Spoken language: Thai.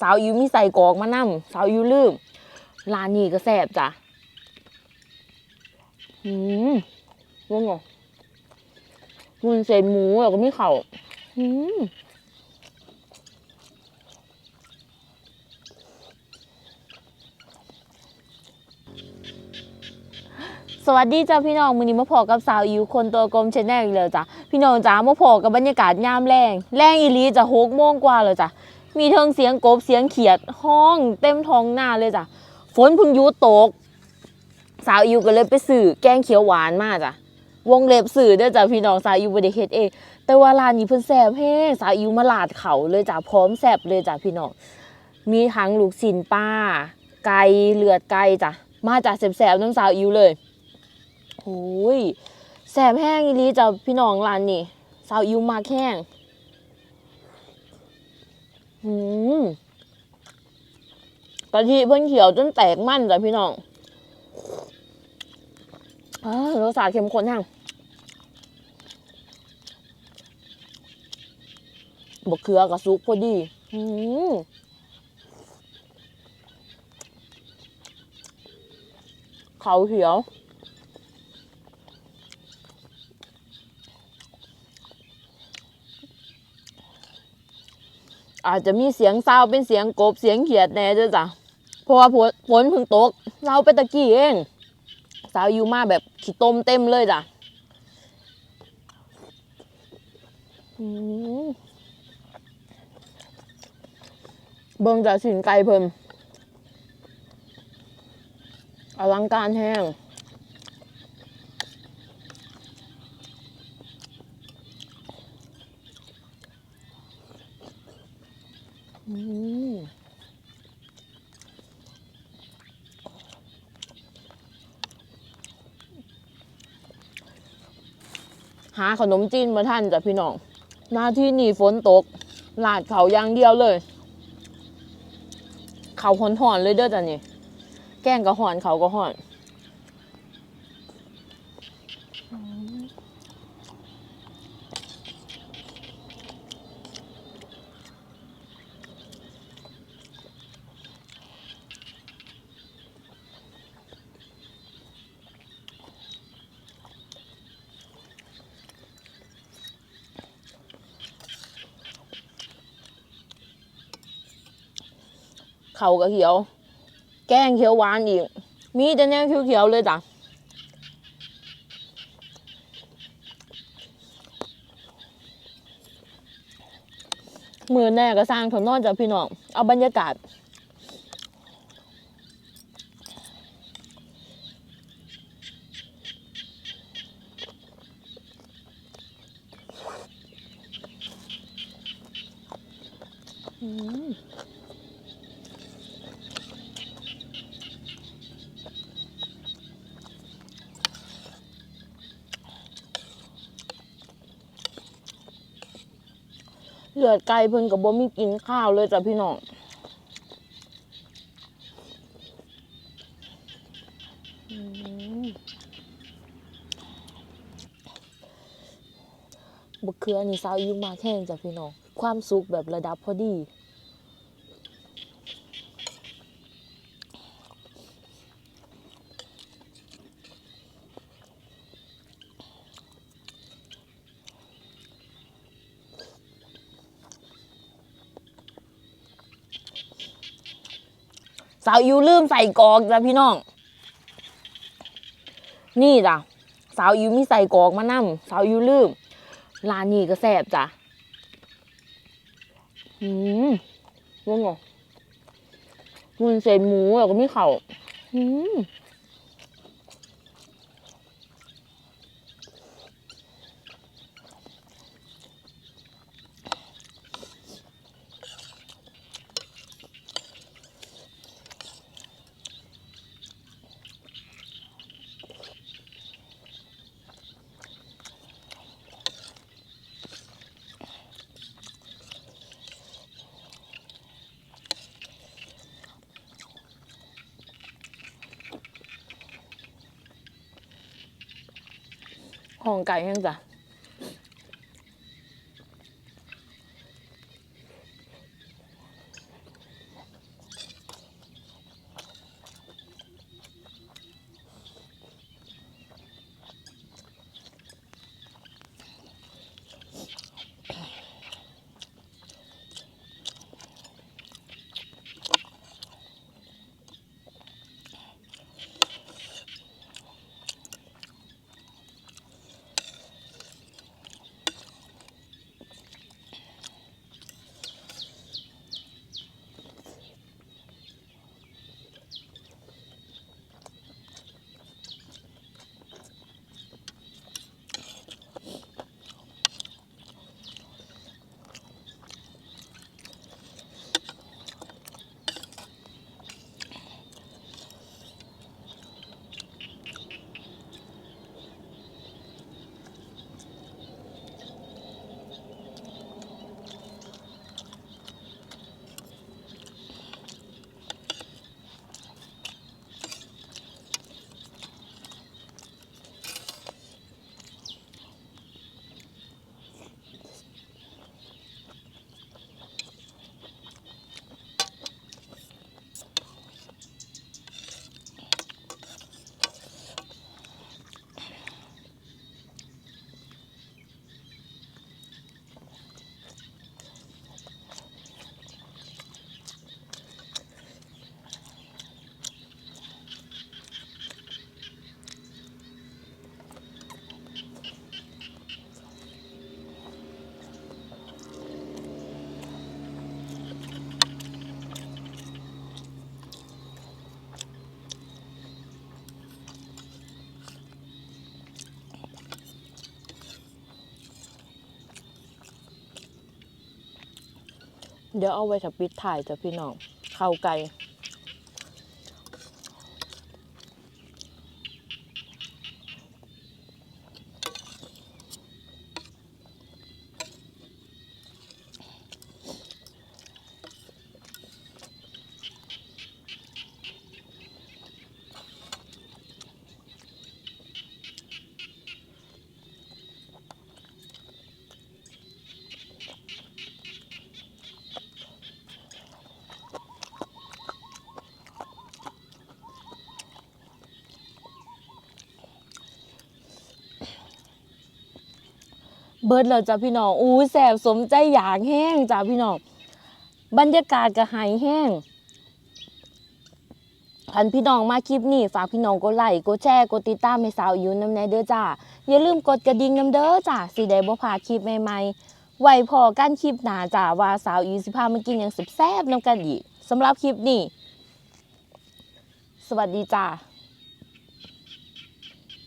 สาวอิวมีใส่กอกมานำสาวอิวลืมร้านนี้ก็แซ่บจ้ะอืมว่าไงมุนเศษหมูแล้วก็มีเข่าวอืมสวัสดีจ้าพี่น้องมือนี้มาพอกับสาวอิวคนตัวกลมเชแนลอีกแล้วจ้ะพี่น้องจ้ามาพอกับบรรยากาศยามแรงแรงอีลีจะหกโมงกว่าแล้วจ้ะ มีเทิงเสียงกบเสียงเขียดห้องเต็มท้องหน้าเลยจ้ะฝนพึ่งยุตก สาวอิวก็เลยไปสื่อแกงเขียวหวานมาจ้ะวงเล็บสื่อเด้อจ้ะพี่น้องสาวอิวบ่ได้เฮ็ดเองแต่ว่าร้านนี้เพิ่นแซ่บแฮงสาวอิวมาลาดเขาเลยจ้ะพร้อมแซ่บเลยจ้ะพี่น้องมีทั้งลูกชิ้นปลาไก่เลือดไก่จ้ะมาจากแซ่บๆน้ำสาวอิวเลยโอ้ยแซ่บแห้งอีลีจ้ะพี่น้องร้านนี้สาวอิวมากแห้ง อืมกะทิเพิ่นเขียวจนแตกมั่นจ้ะพี่น้องอรสชาติเข้มข้นแห้งบกเขือกับซุกพอดี อืมเขาเขียว อาจจะมีเสียงเศร้าเป็นเสียงกบเสียงเขียดแน่เด้อจ้ะเพราะว่าฝนฝนเพิ่งตกเราไปตะกี้เองสาวยูมาแบบขี้ต้มเต็มเลยจ้ะเบิ่งจากสินไก่เพิ่มอลังการแห้ง หาขนมจีนมาท่านจ้ะพี่น้อง หน้าที่นี่ฝนตกลาดเขาอย่างเดียวเลย เขาหอนหอนเลยเด้อจ้ะนี่ แกงก็หอนเขาก็หอน เขาก็เขียว แกงเขียวหวานอีก มีแต่แนวเขียวๆเลยจ้ะมือแน่ก็สร้างถนนจากพี่น้อง เอาบรรยากาศ อืม เลือดไก่เพิ่นกับบ่มีกินข้าวเลยจ้ะพี่น้องอืมบักเคือนี่สาวอายุมาแห้งจ้ะพี่น้อง ความสุขแบบระดับพอดี สาวยูลืมใส่กอกจ้ะพี่น้อง นี่จ้ะสาวยูมีใส่กอกมานำสาวยูลืมร้านนี้ก็แซ่บจ้ะอืมว่าไงมุนเศษหมูแล้วก็มีเข่าวอืม องไก่แห้งจ้ะ เดี๋ยวเอาไว้ถ้าปิดถ่ายจ้ะพี่น้องเข้าไก่ เบิดแล้วจ้ะพี่น้องอู้แสบสมใจอยากแห้งจ้ะพี่น้องบรรยากาศก็หายแห้งคันพี่น้องมาคลิปนี้ฝากพี่น้องกดไลค์กดแชร์กดติดตามให้สาวอิวน้ำแน่เด้อจ้าอย่าลืมกดกระดิ่งน้ำเด้อจ้าสิได้บ่พาคลิปใหม่ๆไว้พอกันคลิปหนาจ้าว่าสาวอิวสิพามากินยังแซ่บๆนำกันอีกสำหรับคลิปนี้ สวัสดีจ้า